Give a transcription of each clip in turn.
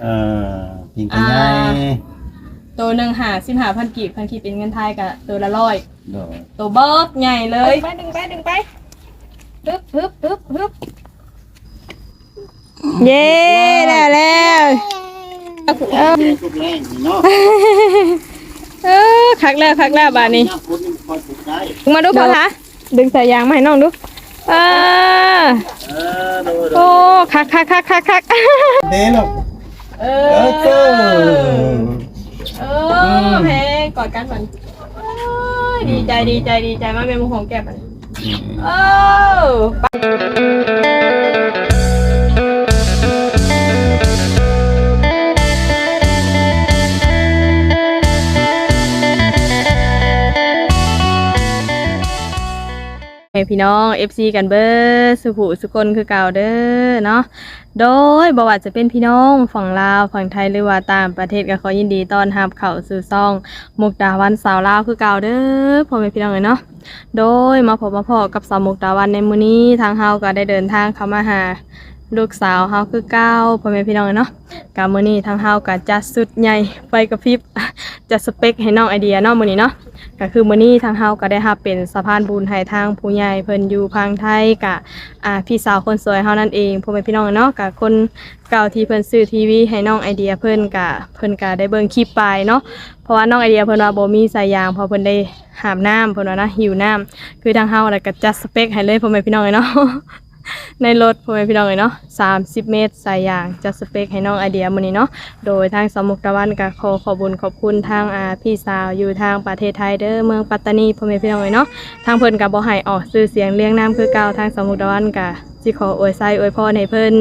เอ่อปิงกันไงอ่าตัวหนึ่งหาสิบหาพันกีบพันกีบเป็นเงินไทยกับตัวละร้อยโดยตัวเบิร์กใหญ่เลยไปดึงไปดึงไปฮึบฮึบฮึบฮึบเย้ได้แล้วสุดแรงเนาะเออคักแล้วคักแล้วบาดนี้คนคอยปลูกได้มาดูพอคะดึงสายยางมาให้น้องดูเออเออโดยโดโอ้ยคักคักคักคักคักเด้ลูก เอเอออเจ้าเออแพ้กอดกันมันโอ้ยดีใจดีใจดีใจมากเป็นมุมของแก้มมันเออ ให้พี่น้อง FC กันเบอร์สุขุสุคนคือเก่าเด้อเนาะโดยบว่าจะเป็นพี่น้องฝั่งลาวฝั่งไทยหรือว่าตางประเทศก็ขอยินดีต้อนรับเข้าสู่ซ่องมุกดาวันสาวลาวคือเก่าเด้อพ่อแม่พี่น้องเลยเนาะโดยมาพบมาพอกับสาวมุกดาวันในมื้อนี้ทางเฮาก็ได้เดินทางเข้ามาหาลูกสาวเฮาคือเก่าพ่อแม่พี่น้องเลยเนาะกามื้อนี้ทางเฮาก็จัดสุดใหญ่ไฟกระพริบจัดสเปคให้น้องไอเดียเนาะมื้อนี้เนาะ ก็คือมื้อนี้ทางเฮาก็ได้รับเป็นสะพานบุญให้ทางผู้ใหญ่เพิ่นอยู่พังไทยกะอ่าพี่สาวคนสวยเฮานั่นเองพ่อแม่พี่น้องเนาะกะคนเก่าที่เพิ่นซื้อทีวีให้น้องไอเดียเพิ่นกะเพิ่นกะได้เบิ่งคลิปไปเนาะเพราะว่าน้องไอเดียเพิ่นว่าบ่มีสายยางพอเพิ่นได้หามน้ำเพิ่นว่านะหิวน้ำคือทางเฮาน่ะก็จัดสเปคให้เลยพ่อแม่พี่น้องเนาะ ในรถพ่อแม่พี่น้องเลยเนาะ30เมตรสายยางจัดสเปคให้น้องไอเดียมื้อนี้เนาะโดยทางสมุกตะวันก็ขอขอบุญขอบคุณทางอาพี่สาวอยู่ทางประเทศไทยเด้อเมืองปัตตานีพ่อแม่พี่น้องเอ้ยเนาะทางเพิ่นก็บ่ให้ออกชื่อเสียงเรียงนามคือเก่าทางสมุกตะวันก็สิขออวยไซอวยพรให้เพิ่น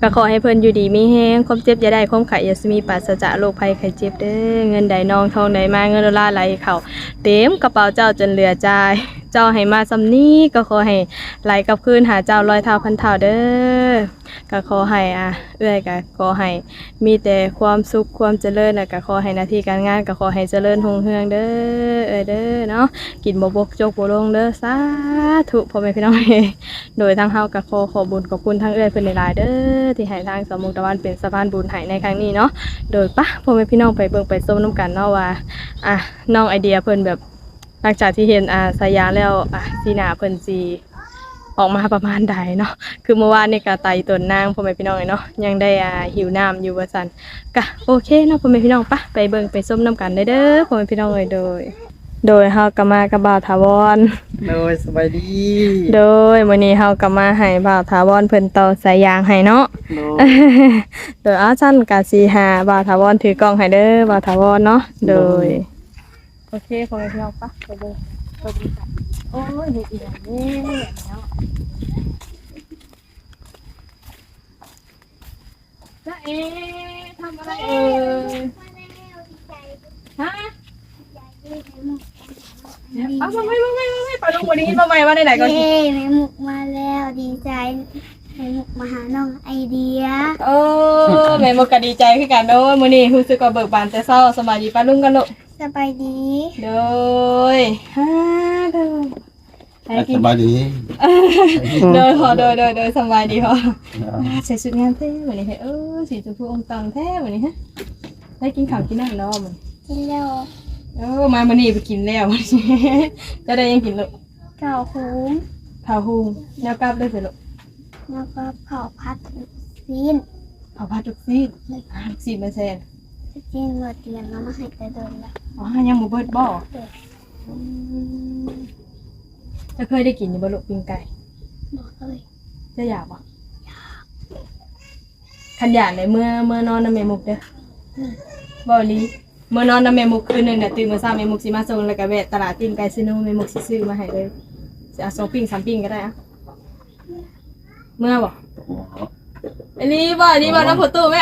ก็ขอให้เพิ่นอยู่ดีมีแฮงความเจ็บอย่าได้ความไข้อย่ามีปราศจากโรคภัยไข้เจ็บเด้อเงินใดนองทองใดมาเงินดอลลาร์ไหลเข้าเต็มกระเป๋าเจ้าจนเหลือจ่าย เจ้าให้มาซำนี้ก็ขอให้ไหลกับคืนหาเจ้าร้อยเท่าพันเท่าเด้อก็ขอให้อะเอื้อยก็ขอให้มีแต่ความสุขความเจริญแล้วก็ขอให้หน้าที่การงานก็ขอให้เจริญรุ่งเรืองเด้อเอ้ยเด้อเนาะกินบ่บกจกบ่ลงเด้อสาธุพ่อแม่พี่น้องเอ้ยโดยทางเฮาก็ขอขอบุญขอบคุณทางเอื้อยเพิ่นหลายๆเด้อที่ให้ทางสมุกตะวันเป็นสะพานบุญให้ในครั้งนี้เนาะโดยปะพ่อแม่พี่น้องไปเบิ่งไปส้มน้ำกันเนาะว่าอะน้องไอเดียเพิ่นแบบ หลังจากที่เห็นอ่าสายยางแล้วอะสีหน้าเพิ่นสิออกมาประมาณใดเนาะ คือเมื่อวานนี่ก็ไตตัวนางพ่อแม่พี่น้องเนาะ ยังได้อ่าหิวน้ำอยู่ว่าซั่นกะโอเคเนาะพ่อแม่พี่น้องปะไปเบิ่งไปส้มน้ำกันได้เด้อพ่อแม่พี่น้องเอ้ยโดย โดยเฮาก็มากับบ่าวถาวร โดยสบายดีโดยมื้อนี้เฮาก็มาให้บ่าวถาวรเพิ่นต่อสายยางให้เนาะ โดยโดยอาชันกะสิหาบ่าวถาวรถือกล้องให้เด้อบ่าวถาวรเนาะ โดย โอเคพ่อแม่พี่น้องปะไปเบิ่งไปเบิ่งกันโอ้ยนี่อีหยังนี่เนาะจ้าเอ๊ทำอะไรเอ่ยฮะเอามาไม่ไม่ไม่ไม่ไปลงวันนี้มาใหม่มาไหนๆก่อนเย้แม่หมุกมาแล้วดีใจแม่หมุกมาหาน้องไอเดียโอ้แม่มกก็ดีใจคือกันโอ้ยมื้อนี้รู้สึกว่าเบิกบานแต่เช้าสบายดีป้าลุงกันลูก สบายดีโดยฮ่าเด้อให้กิสนบายดีโดยพอโดยโดยโดยสบายดีพอใส่ชุดงานเท่วันนี้เฮ้ยเออสีชมพูองค์ตังแท้วันนี้ฮะได้กินข้าวกินน้ำเนาะมันกินแล้วเออมามื้อนี้ไปกินแล้วมื้อนี้จะได้ยังกินลูกเก่าคุ้มข้าวหุงแนวกลับได้สิลูกแล้วก็เผาพัดซีนเอาผัดทุกซีดอ่าทุกซีดมาแซ่น ซีนหมดเตียนแล้วมาให้แต่เดินละอ๋อยังบ่เบิดบ่อืมจะเคยได้กินอยู่บ่ลูกปิ้งไก่ บอกเลยจะอยากบ่คันอยากเลยเมื่อเมื่อนอนน้ำแม่มุกเด้อบ่อีหลีเมื่อนอนน้ำแม่มุกคืนหนึงน่ะตื่นมาเช้าแม่มุกสิมาส่งแล้วก็แวะตลาดตีนไก่ซิโนแม่มุกสิซื้อมาให้เลยสิเอาสองปิ้งสามปิ้งก็ได้อะเมื่อบ่ อันนี้บ่อันนี้บ่น้ำผตู้แม่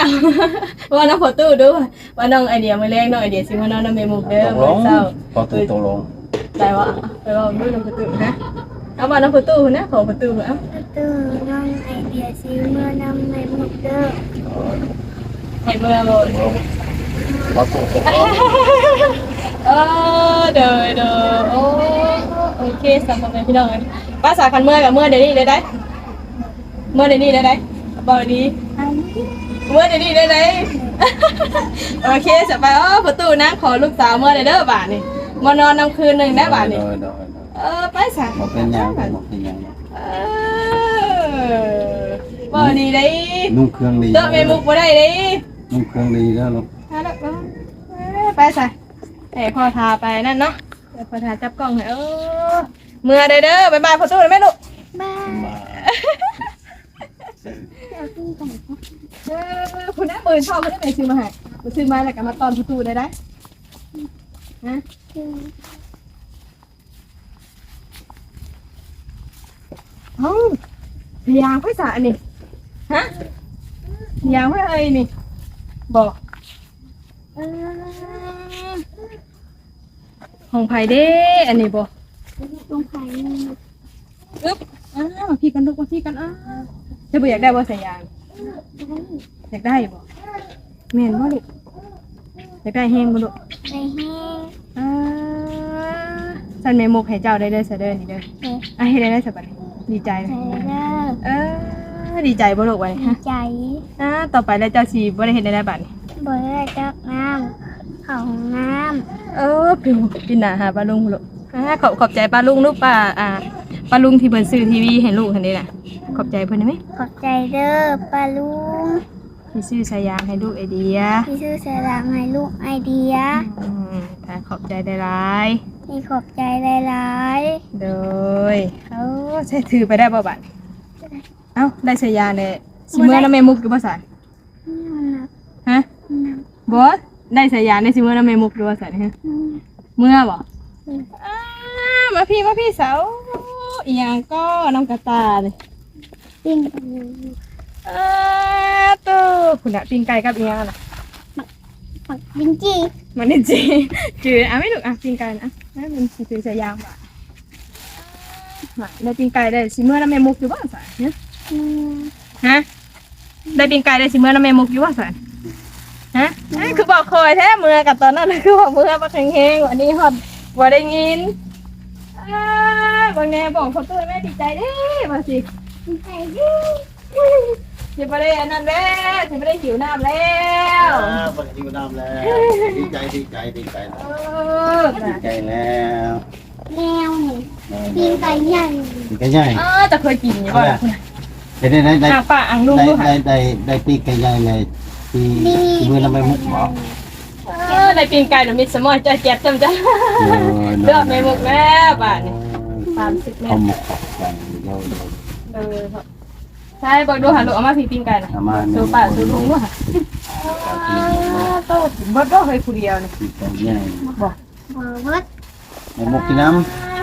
ว่าน้ำผตู้ดูว่าน้องไอเดียมื้อแรกน้องไอเดียสิมานอนน้ำแม่มุกเด้อตกลมื้องเช้าพอตัวตกลงได้วะไปว่าดูน้ำประตูนะเอามาน้ำประตูนะขอประตูเอาตื่นน้องไอเดียซีเมื่อนำแม่หมุกเด้อให้เมื่อโลดพอตัวตกลงเออเด้อเด้อโอ้โอเคสำหรับพี่น้องป้าสาคันเมื่อกับเมื่อเดี๋ยวนี้เลยได้เมื่อเดี๋ยวนี้เลยได้ บอกดีอันนี้เมื่อเดี๋ยวนี้ได้ไหมโอเคสบายอ๋อประตูนะขอลูกสาวเมื่อเด้อเด้อบาทนี่มานอนน้ำคืนหนึ่งได้บาทนี่โดยโดยโดยเออไปสะบ่เป็นหยังบ่เป็นหยังเออบ่ดีได้นุ่งเครื่องดีเตอะเมมุกบ่ได้ได้นุ่งเครื่องดีแล้วลูกฮะแล้วเออไปสะเอ้พอทาไปนั่นเนาะเดี๋ยวพอทาจับกล้องให้เออเมื่อได้เด้อบายบายประตูเลยไหมลูกบ้าเอาขึ้นก่อน เออคุณน้าปืนชอบคุณได้ไปซื้อมาให้ไปซื้อมาแล้วก็มาตอนประตูได้ได้ฮะคือเอ้าพยายามไว้สะอันนี้ฮะพยายามไว้เอ้ยนี่บอกเออของไผเด้อันนี้บอก ตรงไผ่นี่อึ๊บอ้าวมาพี่กันลูกมาพี่กันอ้าว จะบ่อยากได้บ่สายยาง อยากได้บ่แม่นบ่ลูกอยากได้แฮงบ่ลูกไปแห้งอ่าสันแม่มุกให้เจ้าได้เด้อซะเด้อนี่เด้อเด็กอะให้ได้ได้ซะบัดนี้ดีใจไหมใส่เด้อเออดีใจบ่ลูกวันนี้ดีฮะใจอ่าต่อไปแล้วเจ้าสิบ่ได้เฮ็ดได้บัดนี้ บ่ได้จักน้ำเข้าห้องน้เออผิวปินหน้าหาป้าลุงลูกอ่า ขอบขอบใจป้าลุงลูกป้าอ่าป้าลุงที่เพิ่นซื้อทีวีให้ลูกหั่นนี่น่ะขอบใจเพิ่นได้ไหมำขอบใจเด้อป้าลุงที่ซื้อสายยางให้ลูกไอเดียที่ซื้อสลากให้ลูกไอเดียอืมถ้าขอบใจได้หลายที่ขอบใจหลายโดยเอาใช้ถือไปได้บ่บัดเอ้าได้สายยางเนี่ยสิเมื่อน้ำแม่มุกอยู่บ่สานๆนี่มันหนักฮะหนักบ่ได้สายยางในสิเมื่อน้ำแม่มุกอยู่บ่สานฮะอืมเมื่อบ่อืมอ้า มาพี่มาพี่เสาวอีหยังก็น้องกระตายปิ้งอ่าตู้คุณอะปิ้งไก่กับอีหยังน่ะผักบินจีมันนี่จีจืออะไม่ถูกอะปิ้งไก่นะนั่นมันสิถือสายยางบ่ะมาได้ปิ้งไก่ได้สิเมื่อน้ำแม่มุกอยู่บ่สานฮะอืมฮะได้ปิ้งไก่ได้สิเมื่อน้ำแม่มุกอยู่บ่สานฮะเอ้ยคือบอกคอยแท้เมื่อกับตอนนั้นน่ะคือบอกเมื่อบักแห้งๆวันนี้ฮอดบ่ได้ยิน อ่าบางแน่บอกขอตัวแม่ดีใจเด้มาสิใส่ดิจะไม่ได้อันนั้นแล้วจะไม่ได้หิวน้ำแล้วบ่ได้อยู่น้ำแล้ว ดีใจดีใจดีใจเออดีใจแล้วแมวนี่ปิ้งไก่ใหญ่ดีใจใหญ่เออจะเคยกินอยู่ป่ะคุณได้ได้ได้อ่างป่าอ่างลุงได้ได้ได้ได้ปีกไก่ใหญ่เลยปีปีมือเราไม่มุกบอกเออ ในปีนไก่หนูมีสมองจะเจ็บจำจ้ะเลือกไม่หมกแม่บ้านนี่สามสิบเมเขาตรหมกกันเดี๋ยวเออใช่บอกดูหันลูกเอามาพี่ปีนไก่นะเอามาดูป่าดูลุงดูค่ะโตบดก็เคยคุเดียวนี่ปีกไก่ใหญ่บอกเบอร์เวิดไม่มุกกินน้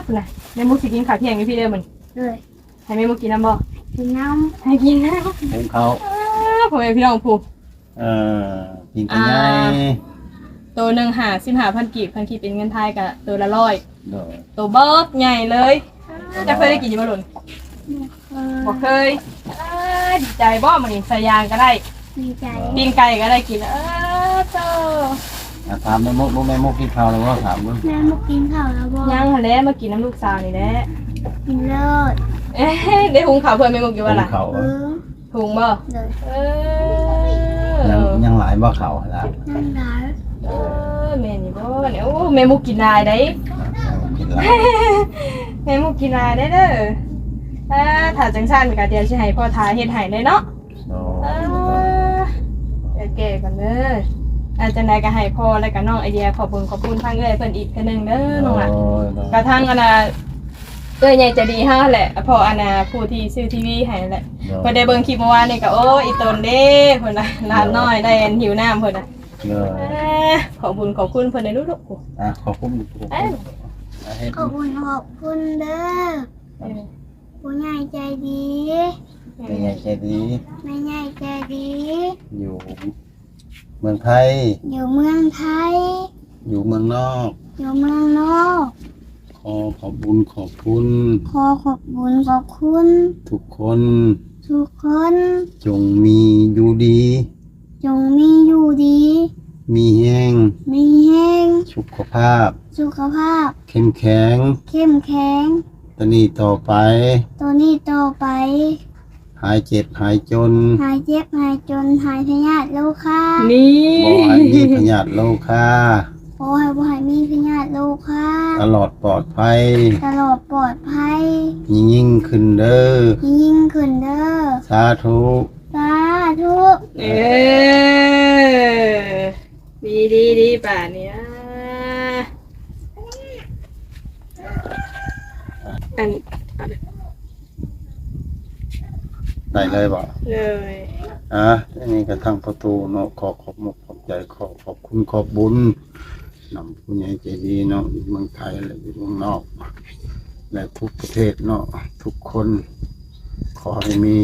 คุณน่ะในมุกสิกินข้าวเที่ยงกับพี่เด้อมันเลยให้แม่มุกกินน้ำบ่กินน้ให้กินนะำหุงเขาพ่อแม่พี่น้องผู เออปีกไก่ใหญ่ ตัวหนึ่งหาสิบหาพันกีบพันกีบเป็นเงินไทยกับตัวละร้อยเด้อตัวเบิร์กใหญ่เลยจะเคยได้กินอยี่บ่หล่นำเออบอกเคยอ้าดีใจบ่มันนี่สายยางก็ได้ดีใจปิ้งไก่ก็ได้กินเออโตอะถามแม่มุกรู้แม่มุกกินข้าวแล้วว่าถามมึงแม่มากินข้าวแล้วบอกย่างหันแล้วมากินน้ำลูกสาวนี่แหละกินเลิศเอ๊ะได้หุงข้าวเพื่อนไม่มุกอยู่ว่าล่ะเขาเออหุงบ่เลยเอยังอยังหลายบ่เขาละนั่งร้าน เออแม่นี่บ่เนี่ยโอ้แม่มุกกินลายได้ กินหลายแม่มุกกินลายได้เด้ออ่าถ้าจังซั่นก็เดี๋ยวสิให้พ่อทาเฮ็ดให้เลยเนาะโอ้เออเดี๋ยวเก๋กันเด้ออาจารย์ใดก็ให้พ่อแล้วก็น้องไอเดียขอบคุญขอบคุณทางเอ้อยเพิ่นอีกเทื่อหนึงเด้อน้องล่ะ กระทั่งอันน่ะเอ้อยใหญ่ใจะดีฮะแหละ พออันน่ะผู้ที่ซื้อทีวีให้แหละเพิ่นได้เบิ่งคลิปเมื่อวานนี่ก็โอ้อีตนเด้เพิ่นน่ะหลานน้อยได้อันหิวน้ำเพิ่นน่ะ เลยอ่าขอบคุญขอบคุณเพิ่นได้ลูกๆอะขอบคุณเอ้ยให้ขอบคุณขอบคุณเด้อผู้ใหญ่ใจดีเป็นไงใจดี แม่ใหญ่ใจดี อยู่ เมืองไทย อยู่เมืองไทย อยู่เมืองนอก อยู่เมืองนอก ขอขอบบุญขอบคุณ ขอขอบคุณขอบคุณ ทุกคน ทุกคน จงมีอยู่ดี จงมีอยู่ดี มีแห้งมีแห้งสุขภาพ สุขภาพ เข้มแข็ง เข้มแข็งตอนนี้ต่อไป ตัวนี้ต่อไปหหายเจ็บหายจน หายเจ็บหายจนหายพยาธิโรคค่ะนี่บ่ให้มีพยาธิโรคค่ะโอ้ยบ่ให้มีพยาธิโรคค่ะตลอดปลอดภัย ตลอดปลอดภัย ยิ่งขึ้นเด้อยิ่งขึ้นเด้อสาธุสา ธุเออดีดีดีป่าเนี้ยอันได้เลยบ่เลยอะอันนี้ก็ทางประตูเนาะขอขอบมกขอบใจขอขอบคุณขอบบุญนำผู้ใหญ่ใจดีเนาะอยู่เมืองไทยและอยู่เมืองนอก และทุกประเทศเนาะทุกคน ขอให้มี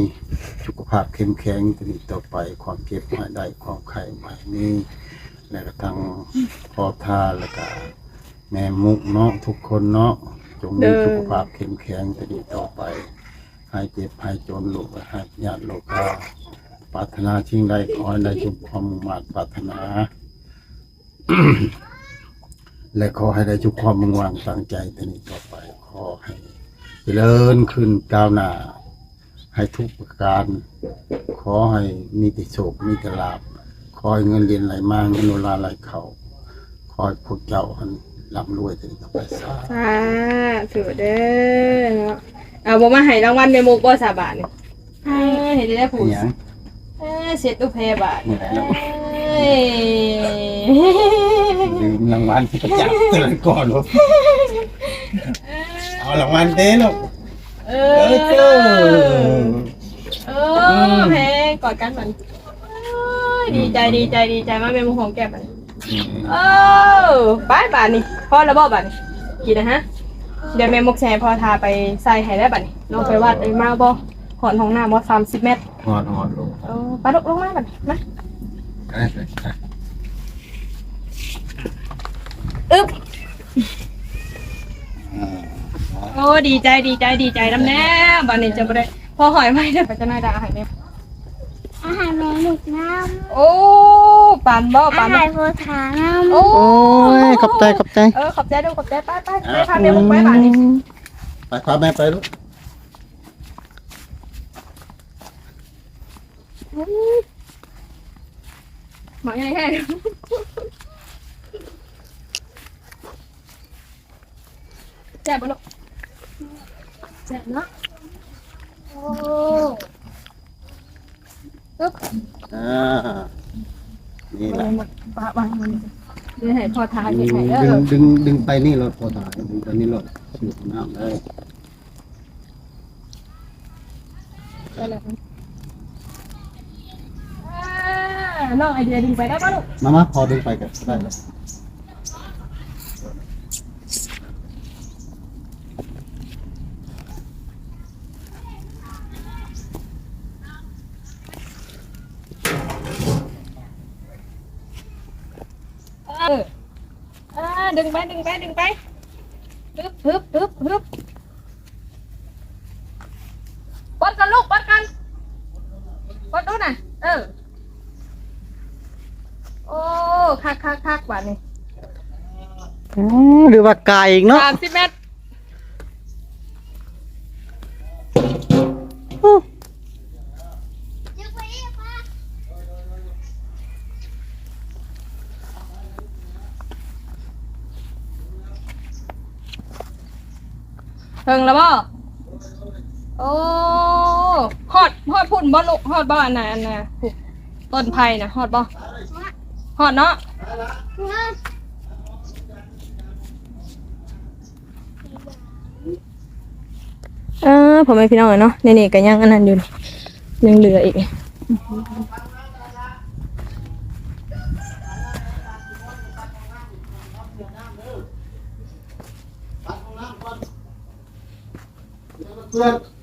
สุขภาพเข้มแข็งตลอดต่อไปความเก็บหายได้ความไข่หายมีและก็ทางพ่อท่าแล้วก็แม่มุกเนาะทุกคนเนาะจงมีสุขภาพเข้มแข็งตลอดต่อไปหายเจ็บหายจนลูกหายญาติโลกาปรารถนาชิงใดขอให้ได้ชุมความมุ่งมาตรปรารถนา และขอให้ได้ชุกความมุ่งหวังตั้งใจตนี้ต่อไปขอให้เจริญขึ้นก้าวหน้า ให้ทุกประการ ขอให้มีแต่โชคมีแต่ลาภขอให้เงินเรียนไหลมาเงินโนลาไหลเขาขอให้พวกเจ้าหันร่ำรวยตนี้ต่อไปสาธุสาธุเด้อเนาะเอาบ่มาให้รางวัลในมุกบ่สาบาทนี่เออเห็นได้ผู้เป็นหยังเออเสร็จอุเพบาทนี่แหละเนาะเอ้ยลืมรางวัลที่ประจักษ์เตือนก่อนลูกเอารางวัลเด้ลูก เออเจ้าเออเพลงกอดกันมันเอ้ยดีใจดีใจดีใจมากเป็นมุกของแก้มันเออไปบาทนี่พ่อระบอบานี่กี่นะฮะ เดี๋ยวแม่มุกแชร์พอทาไปใส่ให้ได้บัดนี้ลงไปวัดไอ้มาบ่หอนของน้ำว่าสามสิบเมตรหอดหอดลูกเออปลาลกลงมาบัดมา ได้เลย อึ๊บ อ่า โอ้ดีใจดีใจดีใจน้ำแน่บัดนี้จะบ่ได้พอหอยไม่ได้ไปจะนายดาอาหารเนี่ยอาหารแม่หนุกน้โอ้ปานบ่ำปาอานหารโพธาน้ำโอ้โอ้ยขอบใจขอบใจเออขอบใจดูขอบใจไปไปไปพาแม่มุกไปบัดนี้ไปพาแม่ไปลูกหมอใหญ่แค่แซ่บบ่ลูก แซ่บเนาะโอ้อ่านี่แหละปะวางมันเดี๋ยวให้พอทานดึให้งให้เด้ดึองดึงดึงไปนี่รถพอถ่ายดึงไปนี่รถอยู่น้ำเลยได้แล้วอ่าน้องไอเดียดึงไปได้ป่ะลูกมามาพอดึงไปกันได้เลย เอออ่าดึ งไปดึงไปดึงไปฮึบฮึบฮึบฮึบกดกันลูกกดกันกดดูน่ะ เออ โอ้คักคักคักว่ะนี่หรือว่าไก่อีกเนาะ สามสิบเมตร เพิ่งแล้วบ่โอ้ฮอดฮอดพุ่นบ่ลูกฮอดบ่อันน่ะอันน่ะผูกต้นไผ่น่ะฮอดบ่ฮอดเนาะเออผมไม่พี่น้องเนาะนี่นี่ก็ยังอันนั้นอยู่นี่ยังเหลืออีก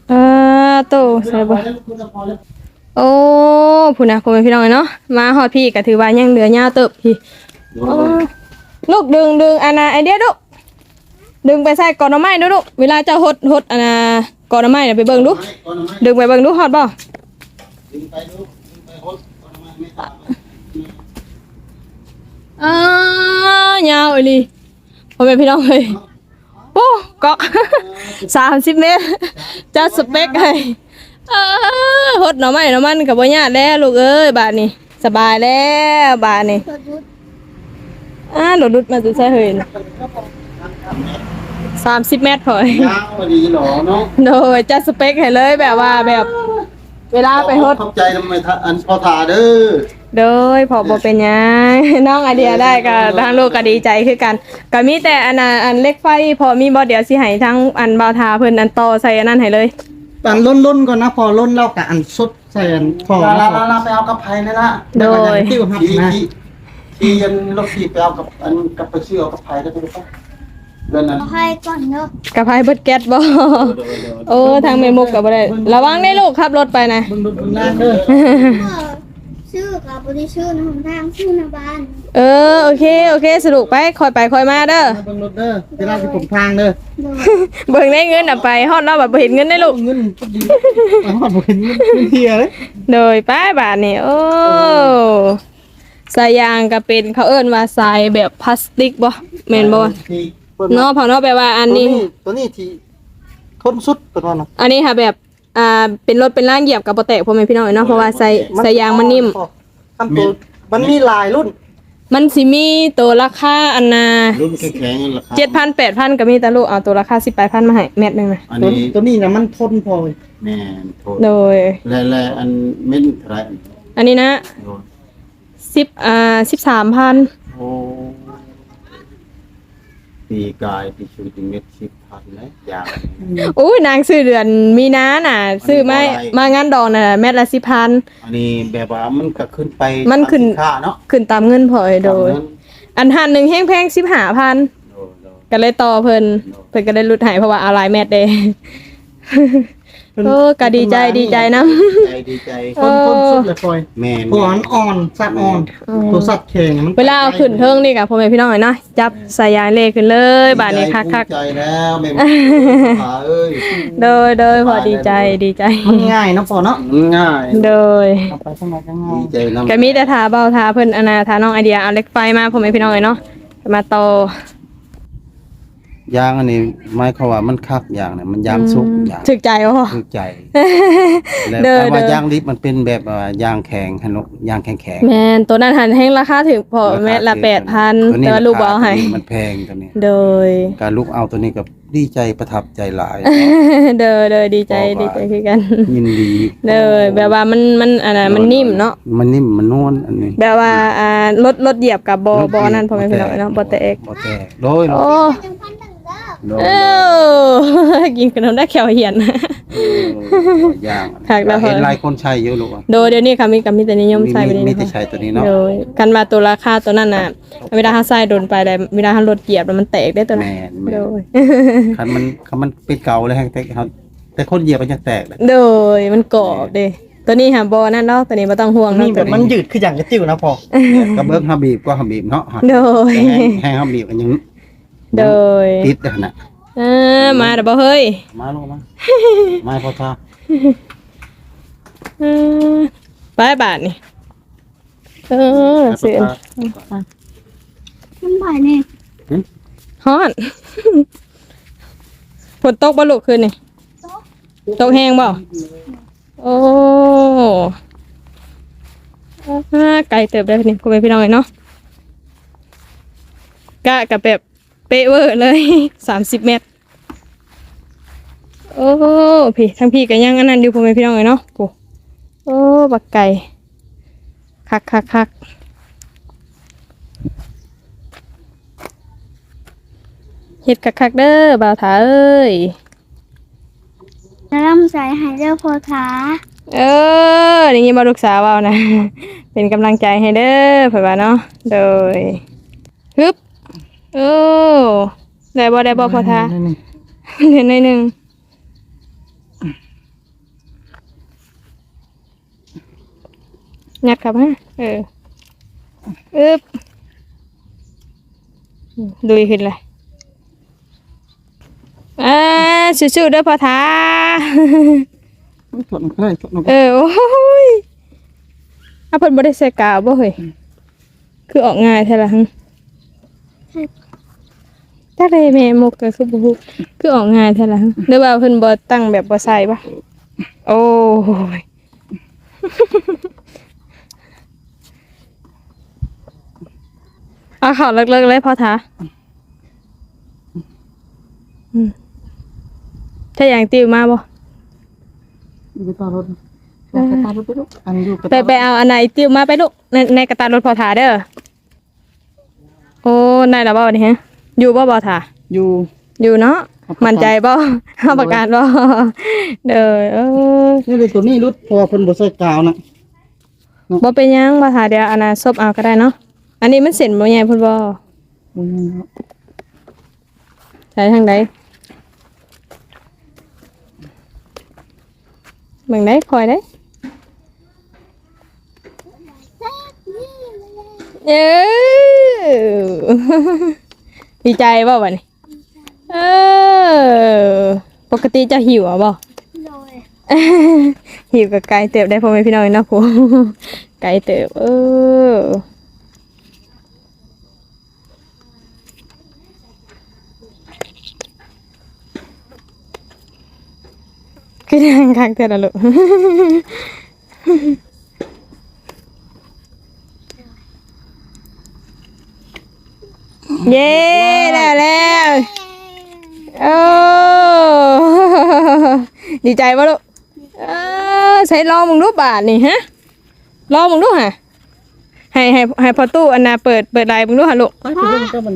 เออตู้ใส่บ่โอ้ผู้นะผมไม่พี่น้องเนาะมาฮอดพี่ก็ถือว่ายังเหลือยาเติบพี่ลูกดึงดึงอันน่ะไอเดียลูกดึงไปใส่กอนหน่อไม้ดูลูกเวลาเจะหดหดอันน่ะกอนหน่อไม้น่ะไปเบิ่งดูดึงไปเบิ่งดูฮอดบ่ดึงไปลูดึงไปฮดก่อนมาไม่ตามอ่ายาวอีหลีพ่อแม่พี่น้องเอ้ยโอ้ก อก30เมตรจัดสเปคให้อ้าฮดหน่อไม้หน่อมันก็บ่ยากแล้วลูกเอ้ยบาดนี้สบายแล้วบาดนี้สดรุดอ่าโดดดุดมาจะใช่เฮ้ยสามสิบเมตรพอยยาวพอดีหรอเนาะโดยจัดสเปคให้เลยแบบว่าแบบ เวลาไปฮดเข้าใจทำไมท่าอันพอทาเด้อ โดยพอบ่เป็นหยังน้องไอเดียได้ก็ทางลูกก็ดีใจคือกันก็มีแต่อันน่ะอันเล็กไฟ พอมีบ่เดี๋ยวสิให้ทั้งอันบาวทาเพิ่นอันต่อใส่อันนั้นให้เลยอันล้นล้นๆก่อนนะพอล้นแล้วกับอันสุดใส่อันพอลาแล้ลาวลาลาไปเอากับไผ่นี่ละโดยติ้วหักที่นะ ที่ที่ยันรถที่ไปเอากับอันกับไปซื้อเอากับไผ่ได้ไปปะ เดือนนั้นเอาให้ก่อนเนอะกระไพเบิดแก๊สบ่โอ้ทางเมมุกก็บ่ได้ระวังได้ลูกขับรถไปนะเบึงเบึงเบึงหน้าเด้อเออชื่อกับบริชื่อนะของทางชื่อนาบานเออโอเคโอเคสรุปไปคอยไปคอยมาเด้อเบึงรถเด้อเวลาที่ผมทางเด้อโดยเบิ่งได้เงินน่ะไปฮอดเนาะแบบบ่เห็นเงินได้ลูกเงินพอดีเอาหอดบ่เห็นเงินเงินเทียเลยโดยป้ายบาทนี่โอ้สายยางก็เป็นเขาเอิ้นว่าสายแบบพลาสติกบ่แม่นบ่ที่ เพิ่นเนาะเพอเนาะแปลว่าอันตัวนี้นี้ ตัวนี้ที่ทนสุดเป็นว่านะอันนี้ค่ะแบบอ่าเป็นรถเป็นล่างเหยียบกับบ่แตกพ่อแม่พี่น้องเนาะเพราะว่าสายสายยางมันนิ่มขั้นตัวมันมีหลายรุ่นมันสิมีตัวราคาอันน่ะรุ่นแข็งๆนั่นแหละครับ7,000 8,000ก็มีแต่ลูกเอาตัวราคา18,000มาให้เม็ดหนึงนะอันตัวนี้ตัวนี้นะมันทนพอแม่นโทษโดย และและอันเม็ดเท่าไหรอันนี้นะโดน10อ่า13,000โอ้ ปีกายปีชูติเม็ดสิบพันแล้วอย่างอู้ยนางซื้อเดือนมีนาน่ะซื้อไม่มางานดองน่ะเม็ดละ10,000อันนี้แบบว่ามันก็ขึ้นไปมันขึ้นตาสิค่าเนาะขึ้นตามเงินพอยโดย อันหันหนึ่งแห้งแพงสิบหาพันโดนโดนก็เลยต่อเพิ่นเพิ่นก็ได้รุดใหายเพราะว่าเอาหลายแมทเด้ โอ้ก็ดีใจดีใจนะ ใจดีใจเอทนอทนสุดเลยพอยแม่นพออันอ่อนสัตว์อ่อนตัวสัตว์แข็งมันเวลาเอาขึ้นเทิงนี่กับพ่อแม่พี่น้องหน่อยเนาะจับสายยางเลขึ้นเลย บาดนี้คักภูมิใจแล้วแม่ขาเอ้ยๆโดยโดยพอดีใจดีใจมันง่ายเนาะพอเนาะมันง่ายโดยเอาไปข้างในก็ง่าดียใจนำก็มีแต่ทาเบาทาเพิ่นอนาทาน้องไอเดียเอาเหล็กไฟมาพ่อแม่พี่น้องหน่อยเนาะมาต่อ ยางอันนี้หมายความว่ามันคักอย่างเนี่ยมันยางสุกอย่างถึกใจบ่ ถูกใจแล้วเด้อแต่ว่าเด้อ ยางดิบมันเป็นแบบว่ายางแข็งฮะเนอะยางแข็งแข็งแม่นตัวนั้นหันแห้งราคาถึงพอแม่ละ8,000แต่ว่าลูกบ่เอาให้มันแพงตัวนี้โดย การลูกเอาตัวนี้ก็ดีใจประทับใจหลาย เด้อเด้อดีใจเพราะว่า ดีใจคือกัน ยินดีเด้อแบบว่ามันมันอันน่ะมันนิ่มเนาะมันนิ่มมันนวลอันนี้แบบว่าอ่ารถรถเหยียบกับบอบอนั่นพ่อแม่พี่น้องเนาะบ่แตกบ่แตกโดยโอ้ จังพันตังเด้อโดยเอ้ากินขนมได้แขวเหียน เออย่างคักแล้วเห็นเหรอหลายคนใช้อยู่ลูกอะโดยเดี๋ยวนี้ค่ะมีกับมีแต่นิยมใส่ไปมีนี่มีนะแต่คะใช้ตัวนี้เนาะโดยกันมาตัวราคาตัวนั้นน่ะเวลาเฮาใส่โดนไปแล้วเวลาเฮารถเหยียบแล้วมันแตกได้ตัวนั้นแม่นแม่โดนย คันมันคันมันเป็นเก่าแล้วแฮงแต่เขาแต่คนเหยียบมันจะแตกเลย โดยมันกรอบเด้ตัวนี้หาบอนั่นเนาะตัวนี้บ่ต้องห่วงนี่เนาะแบบมันยืดคืออย่างกระติ้วนะพอ กระเบื้องฮับบีบก็ฮับบีบเนาะโดยแต่แห้งแห้งฮับบีบกันยัง โดยติดเลยนะเออมาเด้อบ่เฮ้ยมาลูกมามาพอท่าเออไปบาทนี่เออเสียมันผ่านนี่ฮ้อนฝนตกบ่ลูกคืนนี่ตกแห้งบ่โอ้อ่าไกลเติบได้นี่คุณแม่พี่น้องเนาะกะกับแบบ เป๊ะเวอร์เลยสามสิบเมตร โอ้พี่ทั้งพี่ก็ยังอันนั้นอยู่พ่อแม่พี่น้องเนาะโอ้โอ้บักไก่คักคักคักเฮ็ดคักคักๆเด้อบ่าวถาเอ้ยน้ำใส่ให้เด้อพอขาเอออย่างนี้มาลูกสาวเอานะ เป็นกำลังใจให้เด้อเผื่อว่าเนาะโดยฮึบ โอ้ได้บ่ได้บ่พอทาเดี๋ยวหน่อยหนึ่งยัดกลับฮะเอออึบดุยขึ้นเลยอ่าสู้ๆเด้อพ่อทาถอดมันก็ได้ถอดมันก็เออโอ้ยอาเพิ่นบ่ได้ใส่กาวบ่เฮ้ยคือออกง่ายแท้ละหึ จักได้แม่มุกก็คือบ่ฮู้คือออกง่ายแท้ละหึหรือว่าเพิ่นบ่ตั้งแบบบ่ใส่ปะโอ้ยเอาข่าวเลิกๆเลยพอท้าอืมถ้าอย่างติวมาบ่อยู่ตารถลงกระตารถไปลูกอันอยู่กระไปตารถไปเอาอันไหนติวมาไปลูกในในกระตารถพอท้าเด้อ โอ้นายละบ่นี่ฮะ อยู่บ่บ่ท้าอยู่ อยู่เนาะเอาประกันมั่นใจบ่เอาประกันบ่เด้อเออนี่เลยตัวนี้รุดเพอเพิ่นบ่ใส่กาวนะบ่เป็นหยังบ่ท้าเดี๋ยวอันน่ะซบเอาก็ได้เนาะอันนี้มันเส้นบ่ใหญ่พุ่นบ่บ่ยังเนาะใช้ทางใดเบิ่งได้คอยได้เอ้อ ดีใจบ่บัดนี้เออปกติจะหิวอะบ่โดยหิวกับไก่เติบได้พ่อแม่พี่น้องเนาะผมไก่เติบเออคือทางคักเท่าละลูก เย้แล้วแล้วโอ้ดีใจป่ะลูกเออใช้ลองมึงรูปบาทนี่ฮะลองมึงดูฮะให้ให้ให้พอตู้อันน่ะเปิดเปิดไลน์มึงดูฮะลูกไปไปเบิ่งเจ้ามัน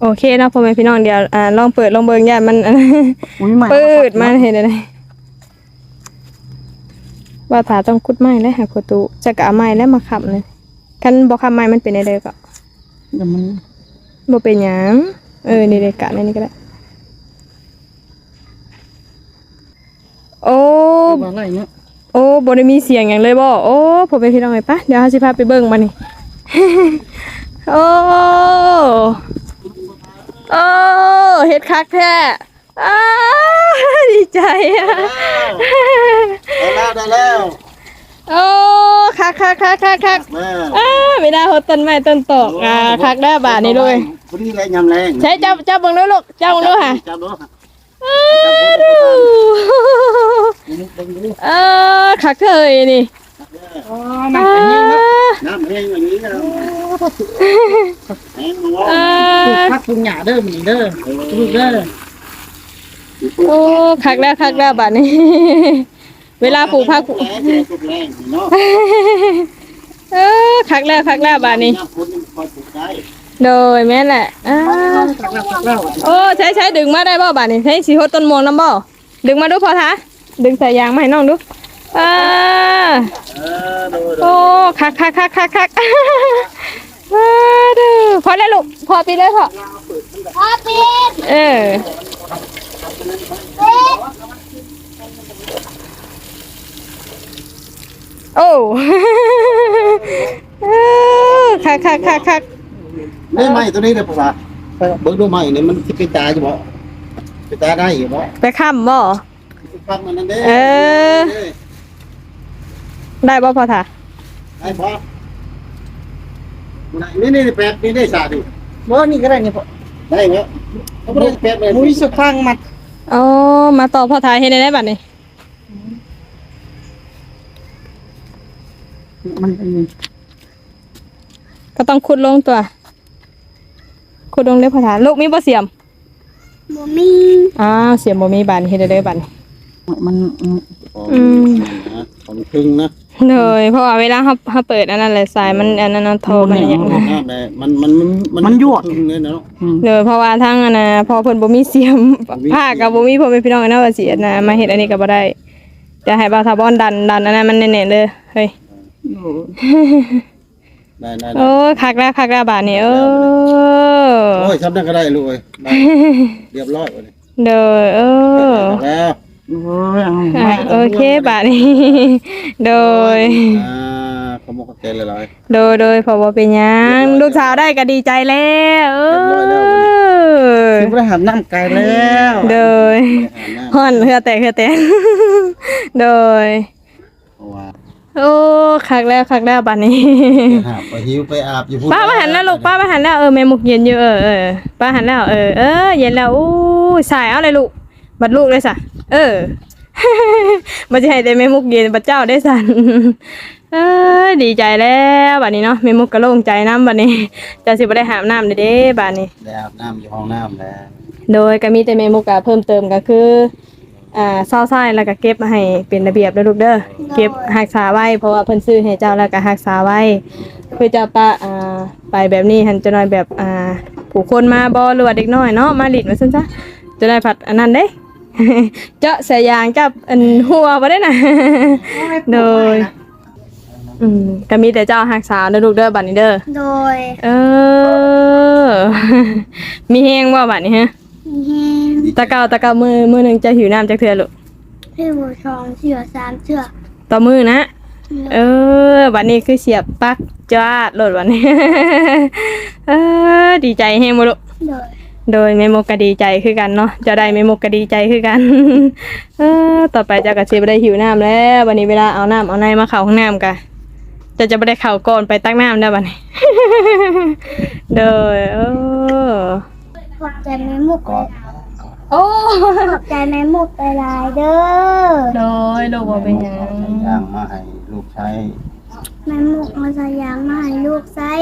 โอเคเนาะพ่อแม่พี่น้องเดี๋ยวอ่าลองเปิดลองเบิ่งย่ามันอุ้ยใหม่เปิดมาเห็นอะไร ว่าถาต้องคุดไม้แล้วหาประตูจะกะเอาไม้แล้วมาขับเลยคันบ่ขับไม้มันเป็นอะไรก็เดี๋ยวมันบ่เป็นหยังเออนี่เด็กกะในนี่ก็ได้โอ้ว่าไรเนาะโอ้บได้มีเสียงอย่างเลยบ่โอ้ผมเป็นพี่น้องไงปะเดี๋ยวเฮาสิพาไปเบิ่งมานี่ โอ้โอ้เฮ็ดคักแท้อ้า ดีใจอะได้แล้วได้แล้วโอ้คักคักคักคักคักแม่อ้าไม่ได้โหดต้นไม้ต้นตอกอ่าคักได้บาทนี้ด้วยพอดีเลยยำแรงใช้เจ้าเจ้าเบิ่งด้วยลูกเจ้าเบิ่งด้วยค่ะจับดูค่ะอ้าวเออคักเคยนี่อ๋อมันเป็นยังเนาะน้ำแห้งอย่างนี้นะแห้งมาว่าอ่าปลูกผักปลูกหญ้าเด้อมันนี่เด้อปลูกเด้อ โอ้คักแล้วคักแล้วบัดนี้ เวลาปลูกผักปลูกแรงสุดแรงเนาะเออคักแล้วคักแล้วบัดนี้น้ำพุนี่คอยปลูกได้โดยแม่นแหละอ่าตักแล้วตักแล้วโอ้ใช้ใช้ดึงมาได้บ่บัดนี้ใช้สีโหดต้นม่วงนํบ่ดึงมาดูพอทะดึงสายยางมาให้น้องดูอ่าเออดูดูโอ้คักคักคักคักคักว้าดูพอแล้วลูกพอปีเลยพอพ่อปิดเออปิด โอ้เออคักคักคักคักได้ไหมตัวนี้เลยพ่อเบิ่งดูไหมนี่มันสิเป็นตาอยู่บ่เป็นตาได้อยู่บ่ไปค้ำบ่ฟังมันนั่นเด้เออ ได้บ่พอทะไอ้พ่อนี่นี่แปดนี่ได้สาดิบ่นี่ก็ได้นี่พ่อได้เหรอเขาไม่ได้แปดเลยมุ้ยสุดทางมัด อ๋อมาต่อพอทะเฮ็ดได้ได้บัดนี้มันเป็นยังก็ต้องขุดลงตัว ขุดลงได้พอทะลูกมีบ่เสียมบ่มีอ้าวเสียมบ่มีบานเฮ็ดได้ได้บัดนี้มันอืม ของพึ่งนะ เลยเพราะว่าเวลาเฮาเฮาเปิดอันนั้นแหละสายมันอันนั้นเอาโทรมันอย่างนั้นมันมันมันพึ่งเลยเนาะ เลยเพราะว่าทั้งอันน่ะพอเพิ่นบ่มีเสียมผ้าก็บ่มีพ่อแม่พี่น้องนะว่าสิอันน่ะมาเฮ็ดอันนี้ก็บ่ได้จะให้บ่าวทาบอนดันดันอันนั้นมันแน่ๆเลยเฮ้ยได้ได้โอ้ยคักแล้วคักแล้วบาดนี้เออโอ้ยทำได้ก็ได้ลูกเอ้ยเรียบร้อยเลยเด้อเออ แล้ว โอ้ยเอาอะโอเคบาดนี้ โดย อ่าขโมยกใจเลยเลยโดยโดยพอบ่เป็นหยังลูกสาวได้ก็ดีใจแล้วเอเรียบร้อยแล้ว อคือได้หันน้ำไก่แล้วโดยหาหน้าฮ้อนเฮือแตกเฮือแตก โดย เพราะว่าโอ้คักแล้วคักแล้วบัดนี้ ไปหาไปหิวไปอาบอยู่พูป้ามาหันแล้วลูกป้ามาหันแล้วเออแม่มุกเย็นอยู่เออเออป้าหันแล้วเออเออเย็นแล้วอู้สายเอาเลยลูก บัดลูกเลยสะเออบัดจะให้แต่แม่มุกเย็นบัดเจ้าได้สันเออดีใจแล้วบัดนี้เนาะแม่มุกก็โล่งใจน้ำบัดนี้จะสิบ่ได้หามน้ำเด้เด้บัดนี้ได้อาบน้ำอยู่ห้องน้ำแล้วโดยก็มีแต่เมมูกะเพิ่มเติมก็คืออ่าเศร้าไส้แล้วก็เก็บมาให้เป็นระเบียบเด้อลูกเด้อเก็บรักษาไว้เพราะว่าเพิ่นซื้อให้เจ้าแล้วก็รักษาไว้เพื่อจะปะอ่าไปแบบนี้หันจะน้อยแบบอ่าผู้คนมาบ่หรือว่าเด็กน้อยเนาะมาหลิดมาซั่นซะจะได้ผัดอันนั้นเด้ เจาะสายยางจับอันหัวบ่ได้น่ะ โดย อืมก็มีแต่เจ้ารักษาเด้อลูกเด้อบัดนี้เด้อ โดยเออ มีแฮงบ่บัดนี้ฮะมีแห้งตะเกาตะเกามือมือหนึ่งจะหิวน้ำจากเทือลูกพี่บัวทองเสือสามเสือต่อมือนะ เออวันนี้คือเสียบปลักจาดโหลดวันนี้ เออดีใจแฮงบ่ลูกโดย โดยแม่มกก็ดีใจคือกันเนาะเจะได้แม่มกก็ดีใจคือกันเออต่อไปเจะก็สิบ่ได้หิวน้ำแล้ว วันนี้เวลาเอาน้ำเอาในมาเข้าห้องน้ำกะจะจะบ่ได้เข้าก่อนไปตักน้ำแล้วบัดนี้โดยเออขอบใจแม่มุกก็โอ้ขอบใจแม่มุกหลายๆเด้อโดยลูกบ่เป็นหยัง ย่างมาให้ลูกใช้ แม่มุกมาใส่ยางมาให้ลูกใส่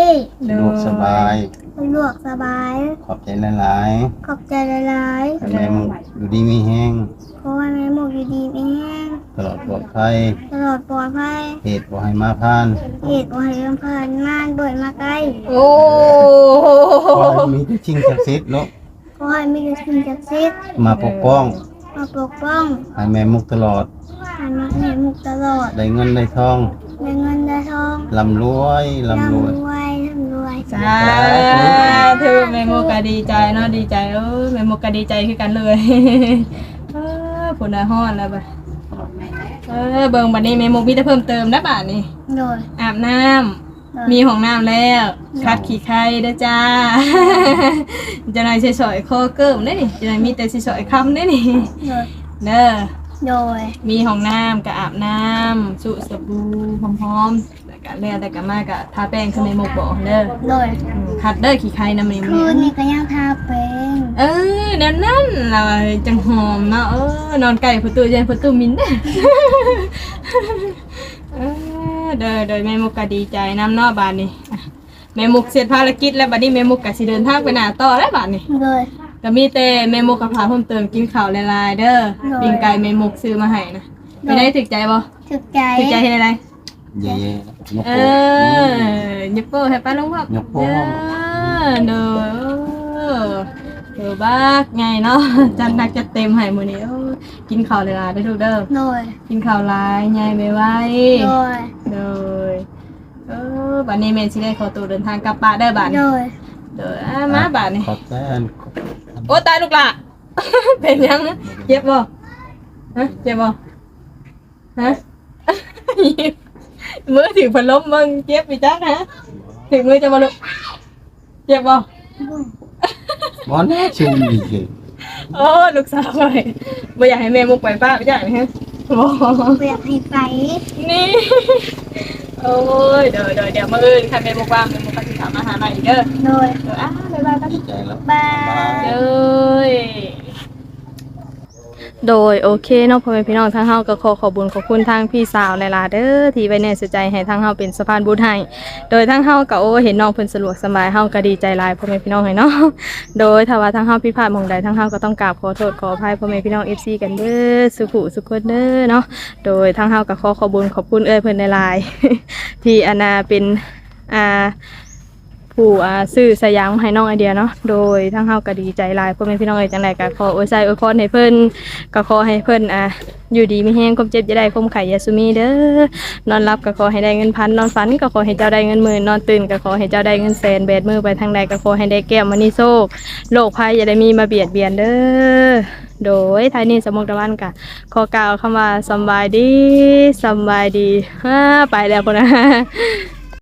ลูกสบาย ให้ลวกสบาย ขอบใจหลายขอบใจหลายๆให้แม่มึงอยู่ดีมีแห้งๆขอให้แม่มุกอยู่ดีมีแห้งตลอดปลอดภัยตลอดปลอดภัยเหตุบ่ให้มาพานเหตุว่าให้เรื่องผ่านมากโดยมาไกลโอ้ขอให้มีแต่ชิงศักดิ์สิทธิ์เนาะขอให้มีแต่สิ่งศักดิ์สิทธิ์มาปกป้องมาปกป้องให้แม่มุกตลอดให้มาแม่มุกตลอด ได้เงินได้ทอง ได้เงินได้ทองร่ำรวยร่ำรวยร่ำรวยร่ำรวยสาธุแม่โมกก็ดีใจเนาะดีใจเออแม่โมกก็ดีใจคือกันเลยเออผลอาหอนแล้วบ่ะเออเบิ่งบัดนี้แม่โมกมีแต่เพิ่มเติมนะบาดนี้โดยอาบน้ำมีห้องน้ำแล้วคัดขี้ไข่เด้อจ้าจะนายใช้สอยคอเกิมได้นี่จะนายมีแต่สิสอยคำได้นี่โดยเด้อ โดย มีห้องน้ำกับอาบน้ำสุสบู่หอมๆแล้วก็แล้วแต่ก็มากก็ทาแป้งคือแม่โมกบอกเด้อโดย อืมคัดเด้อขี้ไข่น้ำมันคืนนี้ก็ยังทาเป็นเออนั่นนั่นเราจังหอมเนาะเออนอนไก่ประตูยันประตูมินเด้อ เออเด้อเด้อแม่มุกก็ดีใจน้ำเนอกบานนี่อะแม่มุกเสร็จภารกิจแล้วบัดนี้แม่มุกก็สิเดินทางไปหน้าต่อแล้วบาดนี้โดย ก็มีแต่แม่มุกกับพาเพิ่มเติมกินข้าวหลายๆเด้อได้ปิ้งไก่แม่มุกซื้อมาให้นะไม่ได้ถึกใจบ่ถึกใจถึกใจเฮ็ดอะไรเย่ๆยกเอโป้อยิบโป้ให้ป้าลุงครับยกโป้เด้อเด้อเด้อบักไงเนาะจัดหนักจัดเต็มให้มื้อนี้โอ้ยกินข้าวหลายๆได้อลูกเด้อ โดยกินข้าวหลายใหญ่ไม่ไหวโดยเด้อเออบัดนี้แม่นสิได้ขอตัวเดินทางกลับบ้านเด้อบัดโดนี้ย เด้ออะมาบัดนี้ขอบใจอันขอบ โอ้ตายลูกละ เป็นยังเจ็บบ่ฮะเจ็บบ่ฮะมือถือพัดลมมึงเจ็บไปจักฮะถึงมือจะมาลุกเจ็บบ่บอลชิมดีเกโอ้ลูกสาวไปบ่อยากให้แม่มุกไปป้าไปจักนะฮะบ่เรียกให้ไปนี่ โอ้ยเดี๋ยวเดี๋ยวเดี๋ยวมื้ออื่นค่ะแม่มุกว่างแม่มุกก็สิถามอาหารใหม่อีกเด้อโดยเดี๋ยวอะบ๊ายบายกันดีใจแล้ว บายเลย โดยโอเคเนาะพ่อแม่พี่น้องทั้งเฮาก็ขอขอบุญขอบคุณทางพี่สาวหลายๆเด้อที่ไว้แน่สใจให้ทางเฮาเป็นสะพานบุญให้โดยทั้งเฮาก็โอ้เห็นน้องเพิ่นสะดวกสบายเฮาก็ดีใจหลายพ่อแม่พี่น้องให้เนาะโดยถ้าว่าทางเฮาผิดพลาดหม่องใดทางเฮาก็ต้องกราบขอโทษขออภัยพ่อแม่พี่น้อง FC กันเด้อสุขุสุขคนเด้อเนาะโดยทางเฮาก็ขอขอบุญขอบคุณเอ้ยเพิ่นหลายๆที่อานาเป็นอ่า ผู้อ่าซื้อสยามให้น้องไอเดียเนาะโดยทั้งเฮาก็ดีใจหลายพ่อแม่พี่น้องเอ้ยจังไดก็ขออวยใจอวยพรให้เพิ่นก็ขอให้เพิ่นอ่าอยู่ดีมีแฮงความเจ็บอย่าได้ความไข้อย่าสุมีเด้อนอนหลับก็ขอให้ได้เงินพันนอนฝันก็ขอให้เจ้าได้เงินหมื่นนอนตื่นก็ขอให้เจ้าได้เงินแสนแบดมือไปทางใดก็ขอให้ได้แก้วมณีโชคโรคภัยอย่าได้มีมาเบียดเบียนเด้อโดยท้ายนี้สมุกตะวันก็ขอกล่าวคำว่าสำบายดีสำบายดีฮ่าไปแล้วพุ่นนะ